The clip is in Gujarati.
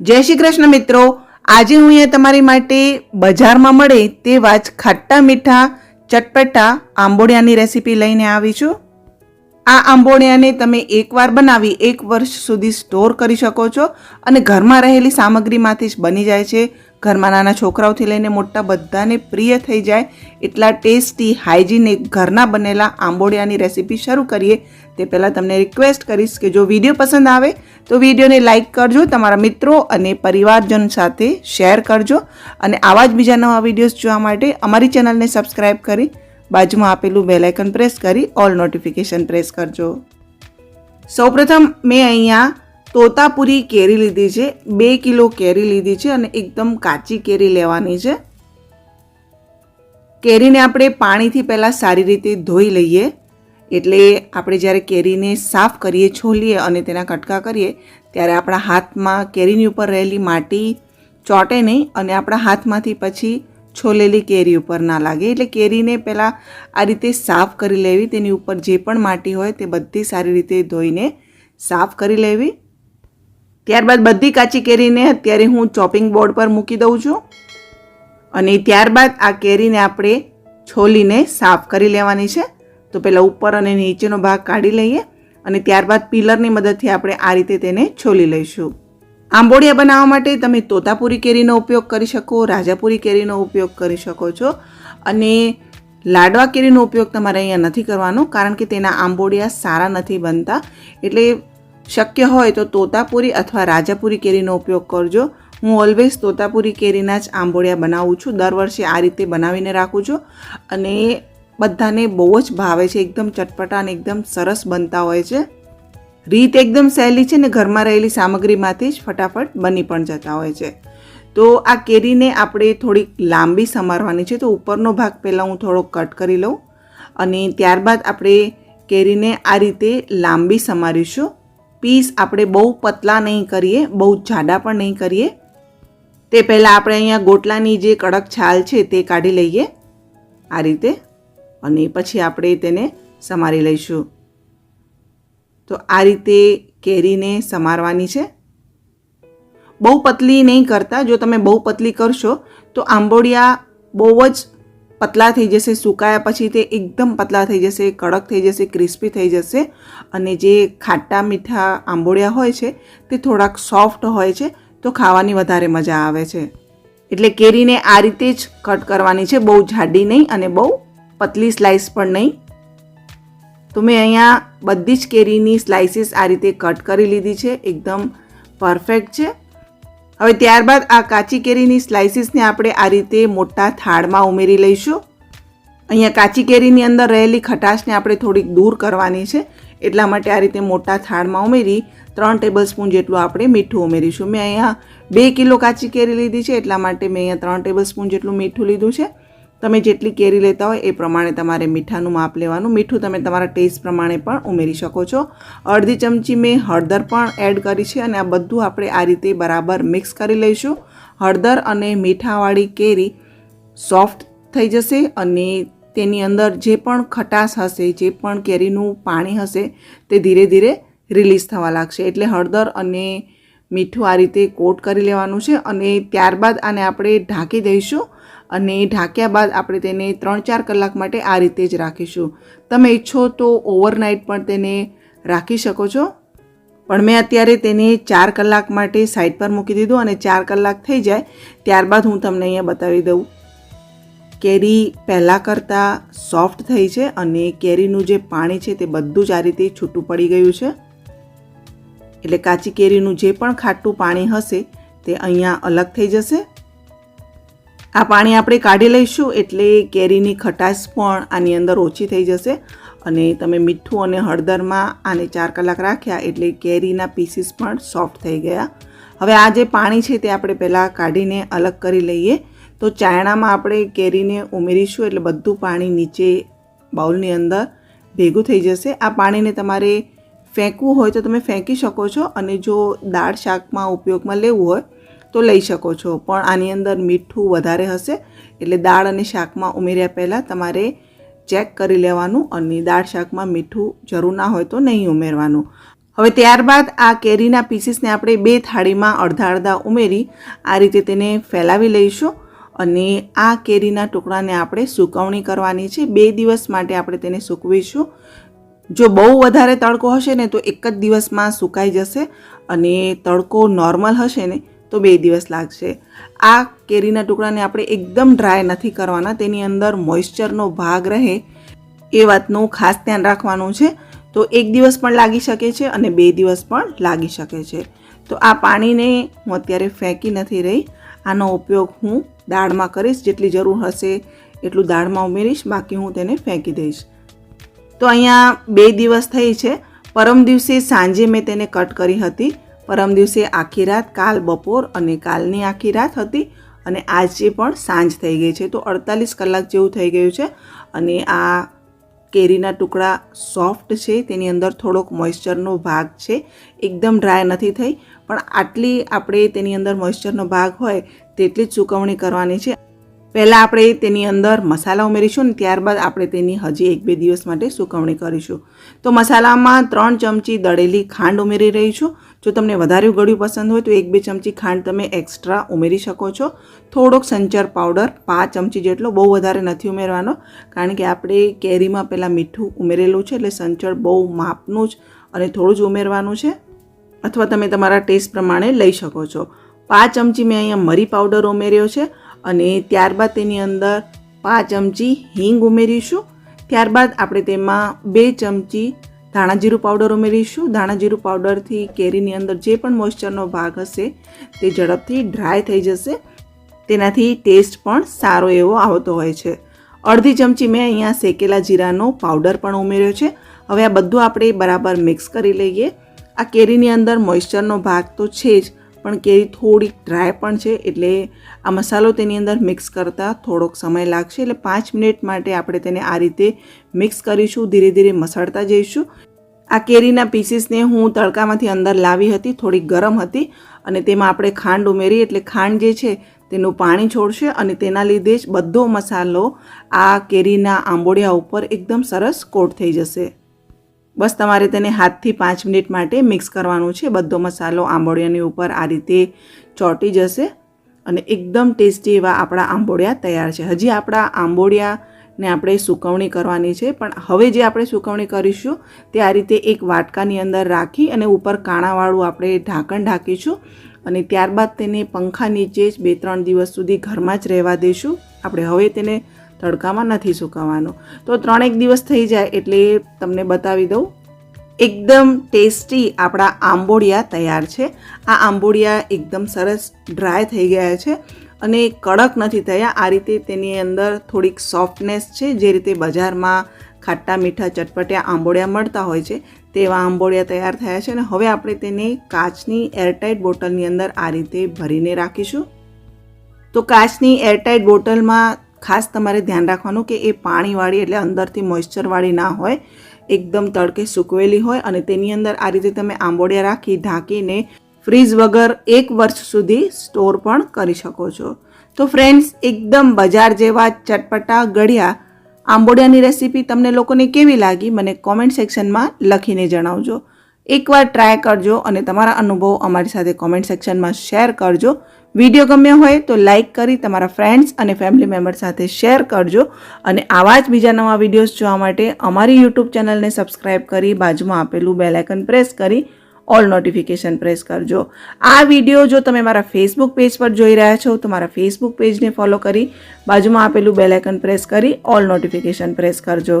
જય શ્રી કૃષ્ણ મિત્રો. આજે હું અહીંયા તમારી માટે બજારમાં મળે તેવા જ ખાટ્ટા મીઠા, ચટપટા, આંબોડિયાની રેસીપી લઈને આવી છું. આ આંબોણિયાને તમે એકવાર બનાવી એક વર્ષ સુધી સ્ટોર કરી શકો છો અને ઘરમાં રહેલી સામગ્રીમાંથી જ બની જાય છે. ઘરમાં નાના છોકરાઓથી લઈને મોટા બધાને પ્રિય થઈ જાય એટલા ટેસ્ટી હાઇજીનિક ઘરના બનેલા આંબોડિયાની રેસીપી શરૂ કરીએ. તે પહેલાં તમને રિક્વેસ્ટ કરીશ કે જો વીડિયો પસંદ આવે તો વિડીયોને લાઇક કરજો, તમારા મિત્રો અને પરિવારજન સાથે શેર કરજો. અને આવા જ બીજા નવા વિડીયોઝ જોવા માટે અમારી ચેનલને સબસ્ક્રાઈબ કરી બાજુમાં આપેલું બેલાઇકન પ્રેસ કરી ઓલ નોટિફિકેશન પ્રેસ કરજો. સૌપ્રથમ મેં અહીંયા તોતાપુરી કેરી લીધી છે, બે કિલો કેરી લીધી છે અને એકદમ કાચી કેરી લેવાની છે. કેરીને આપણે પાણીથી પહેલાં સારી રીતે ધોઈ લઈએ. એટલે આપણે જ્યારે કેરીને સાફ કરીએ, છોલીએ અને તેના કટકા કરીએ, ત્યારે આપણા હાથમાં કેરીની ઉપર રહેલી માટી ચોંટે નહીં અને આપણા હાથમાંથી પછી છોલેલી કેરી ઉપર ના લાગે. એટલે કેરીને પહેલાં આ રીતે સાફ કરી લેવી. તેની ઉપર જે પણ માટી હોય તે બધી સારી રીતે ધોઈને સાફ કરી લેવી. ત્યારબાદ બધી કાચી કેરીને અત્યારે હું ચોપિંગ બોર્ડ પર મૂકી દઉં છું. અને ત્યારબાદ આ કેરીને આપણે છોલીને સાફ કરી લેવાની છે. તો પહેલાં ઉપર અને નીચેનો ભાગ કાઢી લઈએ અને ત્યારબાદ પિલરની મદદથી આપણે આ રીતે તેને છોલી લઈશું. આંબોડિયા બનાવવા માટે તમે તોતાપુરી કેરીનો ઉપયોગ કરી શકો, રાજાપુરી કેરીનો ઉપયોગ કરી શકો છો અને લાડવા કેરીનો ઉપયોગ તમારે અહીંયા નથી કરવાનો કારણ કે તેના આંબોડિયા સારા નથી બનતા. એટલે શક્ય હોય તો તોતાપુરી અથવા રાજાપુરી કેરીનો ઉપયોગ કરજો. હું ઓલવેઝ તોતાપુરી કેરીના જ આંબોડિયા બનાવું છું. દર વર્ષે આ રીતે બનાવીને રાખું છું અને બધાને બહુ જ ભાવે છે. એકદમ ચટપટા અને એકદમ સરસ બનતા હોય છે. રીત એકદમ સહેલી છે ને ઘરમાં રહેલી સામગ્રીમાંથી જ ફટાફટ બની પણ જતા હોય છે. તો આ કેરીને આપણે થોડીક લાંબી સમારવાની છે, તો ઉપરનો ભાગ પહેલાં હું થોડો કટ કરી લઉં અને ત્યારબાદ આપણે કેરીને આ રીતે લાંબી સમારીશું. પીસ આપણે બહુ પતલા નહીં કરીએ, બહુ જાડા પણ નહીં કરીએ. તે પહેલાં આપણે અહીંયા ગોટલાની જે કડક છાલ છે તે કાઢી લઈએ આ રીતે અને પછી આપણે તેને સમારી લઈશું. તો આ રીતે કેરીને સમારવાની છે. બહુ પતલી નહીં કરતા. જો તમે બહુ પતલી કરશો, તો આંબોડિયા બહુ જ પતલા થઈ જશે, સુકાયા પછી તે એકદમ પતલા થઈ જશે, કડક થઈ જશે, ક્રિસ્પી થઈ જશે અને જે ખાટા મીઠા આંબોડિયા હોય છે, તે થોડાક સોફ્ટ હોય છે, તો ખાવાની વધારે મજા આવે છે. એટલે કેરીને આ રીતે જ કટ કરવાની છે. બહુ જાડી નહીં અને બહુ પતલી સ્લાઇસ પણ નહીં. તો મેં અહીંયા બધી જ કેરીની સ્લાઇસીસ આ રીતે કટ કરી લીધી છે. એકદમ પરફેક્ટ છે. હવે ત્યારબાદ આ કાચી કેરીની સ્લાઇસીસને આપણે આ રીતે મોટા થાળમાં ઉમેરી લઈશું. અહીંયા કાચી કેરીની અંદર રહેલી ખટાશને આપણે થોડીક દૂર કરવાની છે. એટલા માટે આ રીતે મોટા થાળમાં ઉમેરી ત્રણ ટેબલ સ્પૂન જેટલું આપણે મીઠું ઉમેરીશું. મેં અહીંયા બે કિલો કાચી કેરી લીધી છે, એટલા માટે મેં અહીંયા ત્રણ ટેબલ સ્પૂન જેટલું મીઠું લીધું છે. તમે જેટલી કેરી લેતા હોય એ પ્રમાણે તમારે મીઠાનું માપ લેવાનું. મીઠું તમે તમારા ટેસ્ટ પ્રમાણે પણ ઉમેરી શકો છો. અડધી ચમચી મેં હળદર પણ એડ કરી છે અને આ બધું આપણે આ રીતે બરાબર મિક્સ કરી લઈશું. હળદર અને મીઠાવાળી કેરી સોફ્ટ થઈ જશે અને તેની અંદર જે પણ ખટાશ હશે, જે પણ કેરીનું પાણી હશે તે ધીરે ધીરે રિલીઝ થવા લાગશે. એટલે હળદર અને મીઠું આ રીતે કોટ કરી લેવાનું છે અને ત્યારબાદ આને આપણે ઢાંકી દઈશું. અને ઢાંક્યા બાદ આપણે તેને ત્રણ ચાર કલાક માટે આ રીતે જ રાખીશું. તમે ઈચ્છો તો ઓવરનાઇટ પણ તેને રાખી શકો છો. પણ મેં અત્યારે તેને ચાર કલાક માટે સાઈડ પર મૂકી દીધું અને ચાર કલાક થઈ જાય, ત્યારબાદ હું તમને અહીંયા બતાવી દઉં. કેરી પહેલાં કરતાં સોફ્ટ થઈ છે અને કેરીનું જે પાણી છે તે બધું જ આ રીતે છૂટું પડી ગયું છે. એટલે કાચી કેરીનું જે પણ ખાટું પાણી હશે તે અહીંયા અલગ થઈ જશે. આ પાણી આપણે કાઢી લઈશું એટલે કેરીની ખટાશ પણ આની અંદર ઓછી થઈ જશે અને તમે મીઠું અને હળદરમાં આને ચાર કલાક રાખ્યા એટલે કેરીના પીસીસ પણ સોફ્ટ થઈ ગયા. હવે આ જે પાણી છે તે આપણે પહેલાં કાઢીને અલગ કરી લઈએ. તો ચાયણામાં આપણે કેરીને ઉમેરીશું એટલે બધું પાણી નીચે બાઉલની અંદર ભેગું થઈ જશે. આ પાણીને તમારે ફેંકવું હોય તો તમે ફેંકી શકો છો અને જો દાળ શાકમાં ઉપયોગમાં લેવું હોય તો લઈ શકો છો. પણ આની અંદર મીઠું વધારે હશે. એટલે દાળ અને શાકમાં ઉમેર્યા પહેલાં તમારે ચેક કરી લેવાનું અને દાળ શાકમાં મીઠું જરૂર ના હોય તો નહીં ઉમેરવાનું. હવે ત્યારબાદ આ કેરીના પીસીસને આપણે બે થાળીમાં અડધા અડધા ઉમેરી આ રીતે તેને ફેલાવી લઈશું અને આ કેરીના ટુકડાને આપણે સુકવણી કરવાની છે. બે દિવસ માટે આપણે તેને સૂકવીશું. જો બહુ વધારે તડકો હશે ને તો એક જ દિવસમાં સુકાઈ જશે અને તડકો નોર્મલ હશે ને તો બે દિવસ લાગશે. આ કેરીના ટુકડાને આપણે એકદમ ડ્રાય નથી કરવાના, તેની અંદર મોઇશ્ચરનો ભાગ રહે એ વાતનું ખાસ ધ્યાન રાખવાનું છે. તો એક દિવસ પણ લાગી શકે છે અને બે દિવસ પણ લાગી શકે છે. તો આ પાણીને હું અત્યારે ફેંકી નથી રહી. આનો ઉપયોગ હું દાળમાં કરીશ, જેટલી જરૂર હશે એટલું દાળમાં ઉમેરીશ, બાકી હું તેને ફેંકી દઈશ. તો અહીંયા બે દિવસ થઈ છે. પરમ દિવસે સાંજે મેં તેને કટ કરી હતી. પરમ દિવસે આખી રાત, કાલ, બપોર અને કાલની આખી રાત હતી અને આજે પણ સાંજ થઈ ગઈ છે. તો અડતાલીસ કલાક જેવું થઈ ગયું છે અને આ કેરીના ટુકડા સોફ્ટ છે. તેની અંદર થોડોક મોઇશ્ચરનો ભાગ છે. એકદમ ડ્રાય નથી થઈ, પણ આટલી આપણે તેની અંદર મોઇશ્ચરનો ભાગ હોય, તેટલી જ ચૂકવણી કરવાની છે. પહેલાં આપણે તેની અંદર મસાલા ઉમેરીશું ને ત્યારબાદ આપણે તેની હજી એક બે દિવસ માટે સુકવણી કરીશું. તો મસાલામાં ત્રણ ચમચી દળેલી ખાંડ ઉમેરી રહી છું. જો તમને વધારે ગળ્યું પસંદ હોય તો એક બે ચમચી ખાંડ તમે એક્સ્ટ્રા ઉમેરી શકો છો. થોડોક સંચર પાવડર પાંચ ચમચી જેટલો બહુ વધારે નથી ઉમેરવાનો, કારણ કે આપણે કેરીમાં પહેલાં મીઠું ઉમેરેલું છે એટલે સંચળ બહુ માપનું જ અને થોડું જ ઉમેરવાનું છે. અથવા તમે તમારા ટેસ્ટ પ્રમાણે લઈ શકો છો. પાંચ ચમચી મેં અહીંયા મરી પાવડર ઉમેર્યો છે. અને ત્યારબાદ તેની અંદર પાંચ ચમચી હિંગ ઉમેરીશું. ત્યારબાદ આપણે તેમાં બે ચમચી ધાણા જીરું પાવડર ઉમેરીશું. ધાણા જીરું પાવડરથી કેરીની અંદર જે પણ મોઇશ્ચરનો ભાગ હશે તે ઝડપથી ડ્રાય થઈ જશે. તેનાથી ટેસ્ટ પણ સારો એવો આવતો હોય છે. અડધી ચમચી મેં અહીંયા શેકેલા જીરાનો પાવડર પણ ઉમેર્યો છે. હવે આ બધું આપણે બરાબર મિક્સ કરી લઈએ. આ કેરીની અંદર મોઇશ્ચરનો ભાગ તો છે જ. પણ કેરી થોડીક ડ્રાય પણ છે, એટલે આ મસાલો તેની અંદર મિક્સ કરતાં થોડોક સમય લાગશે, એટલે પાંચ મિનિટ માટે આપણે તેને આ રીતે મિક્સ કરીશું, ધીરે ધીરે મસળતા જઈશું. આ કેરીના પીસીસને હું તડકામાંથી અંદર લાવી હતી થોડી ગરમ હતી, અને તેમાં આપણે ખાંડ ઉમેરી, એટલે ખાંડ જે છે તેનું પાણી છોડશે, અને તેના લીધે જ બધો મસાલો આ કેરીના આંબોડિયા ઉપર એકદમ સરસ કોટ થઈ જશે. બસ તમારે તેને હાથથી પાંચ મિનિટ માટે મિક્સ કરવાનું છે. બધો મસાલો આંબોડિયાની ઉપર આ રીતે ચોંટી જશે અને એકદમ ટેસ્ટી એવા આપણા આંબોડિયા તૈયાર છે. હજી આપણા આંબોડિયાને આપણે સુકવણી કરવાની છે, પણ હવે જે આપણે સુકવણી કરીશું તે આ રીતે એક વાટકાની અંદર રાખી અને ઉપર કાણાવાળું આપણે ઢાંકણ ઢાંકીશું અને ત્યારબાદ તેને પંખા નીચે જ બે ત્રણ દિવસ સુધી ઘરમાં જ રહેવા દઈશું આપણે હવે તેને તડકામાં નથી સુકાવવાનો તો ત્રણેક દિવસ થઈ જાય એટલે તમને બતાવી દઉં. એકદમ ટેસ્ટી આપણા આંબોડિયા તૈયાર છે. આ આંબોડિયા એકદમ સરસ ડ્રાય થઈ ગયા છે અને કડક નથી થયા. આ રીતે તેની અંદર થોડીક સોફ્ટનેસ છે. જે રીતે બજારમાં ખાટા મીઠા ચટપટિયા આંબોડિયા મળતા હોય છે, તેવા આંબોડિયા તૈયાર થયા છે અને હવે આપણે તેને કાચની એરટાઇટ બોટલની અંદર આ રીતે ભરીને રાખીશું. તો કાચની એરટાઇટ બોટલમાં ખાસ તમારે ધ્યાન રાખવાનું કે એ પાણીવાળી એટલે અંદરથી મોઇશ્ચરવાળી ના હોય, એકદમ તડકે સૂકવેલી હોય અને તેની અંદર આ રીતે તમે આંબોડિયા રાખી, ઢાંકીને ફ્રીઝ વગર એક વર્ષ સુધી સ્ટોર પણ કરી શકો છો. તો ફ્રેન્ડ્સ એકદમ બજાર જેવા ચટપટા ગળ્યા આંબોડિયાની રેસીપી તમને લોકોને કેવી લાગી, મને કોમેન્ટ સેક્શનમાં લખીને જણાવજો. એકવાર ટ્રાય કરજો અને તમારા અનુભવ અમારી સાથે કોમેન્ટ સેક્શનમાં શેર કરજો. વીડિયો ગમ્યો હોય તો લાઇક કરી તમારા ફ્રેન્ડ્સ અને ફેમિલી મેમ્બર સાથે શેર કરજો. અને આવા જ બીજા નવા વિડીયોઝ જોવા માટે અમારી યુટ્યુબ ચેનલને સબસ્ક્રાઇબ કરી બાજુમાં આપેલું બેલ પ્રેસ કરી ઓલ નોટિફિકેશન પ્રેસ કરજો. આ વીડિયો જો તમે મારા ફેસબુક પેજ પર જોઈ રહ્યા છો, તો મારા ફેસબુક પેજને ફોલો કરી બાજુમાં આપેલું બેલ પ્રેસ કરી ઓલ નોટિફિકેશન પ્રેસ કરજો.